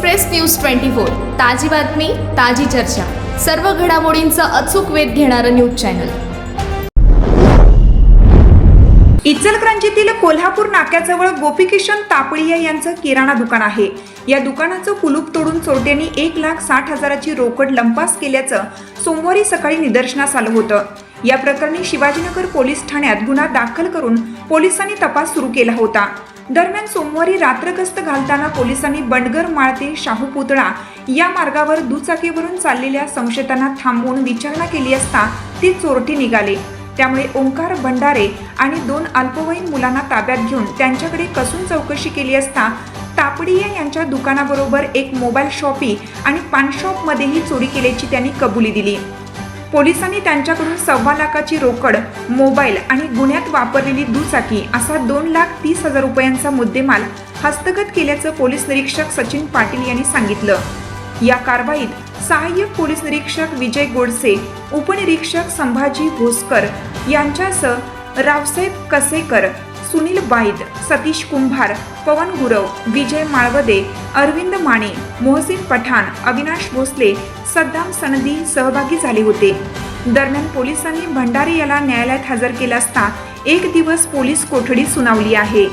Express news twenty four ताजी बातमी ताजी चर्चा. सर्व घडामोडींचा अचूक वेध घेणारं न्यूज चॅनल. इचलकरंजीतील कोल्हापूर नाक्याजवळ गोपीकिशन तापळिया यांचं किराणा दुकान आहे. या दुकानाचं कुलूप तोडून चोरट्यांनी एक लाख साठ हजाराची रोकड लंपास केल्याचं सोमवारी सकाळी निदर्शनास आलं होतं. या प्रकरणी शिवाजीनगर पोलीस ठाण्यात गुन्हा दाखल करून पोलिसांनी तपास सुरू केला होता. दरम्यान सोमवारी रात्रगस्त घालताना पोलिसांनी बंडगर माळते शाहू पुतळा या मार्गावर दुचाकीवरून चाललेल्या संशयितांना थांबवून विचारणा केली असता ती चोरटी निघाले. त्यामुळे ओंकार भंडारे आणि दोन अल्पवयीन मुलांना ताब्यात घेऊन त्यांच्याकडे कसून चौकशी केली असता तापडिया यांच्या दुकानाबरोबर एक मोबाईल शॉपी आणि पान शॉपमध्येही चोरी केल्याची त्यांनी कबुली दिली. पोलिसांनी त्यांच्याकडून सव्वा लाखाची रोकड मोबाईल आणि गुन्ह्यात वापरलेली दुचाकी असा दोन लाख तीस हजार रुपयांचा मुद्देमाल हस्तगत केल्याचं पोलीस निरीक्षक सचिन पाटील यांनी सांगितलं. या कारवाईत सहाय्यक पोलीस निरीक्षक विजय गोडसे उपनिरीक्षक संभाजी भोसकर यांच्यासह रावसाहेब कसेकर सुनील बाईद सतीश कुंभार पवन गुरव विजय माळवदे अरविंद माने मोहसिन पठाण अविनाश भोसले सद्दाम सनदी सहभागी झाले होते. दरम्यान पोलिसांनी भंडारे याला न्यायालयात हजर केला असता एक दिवस पोलीस कोठडी सुनावली आहे.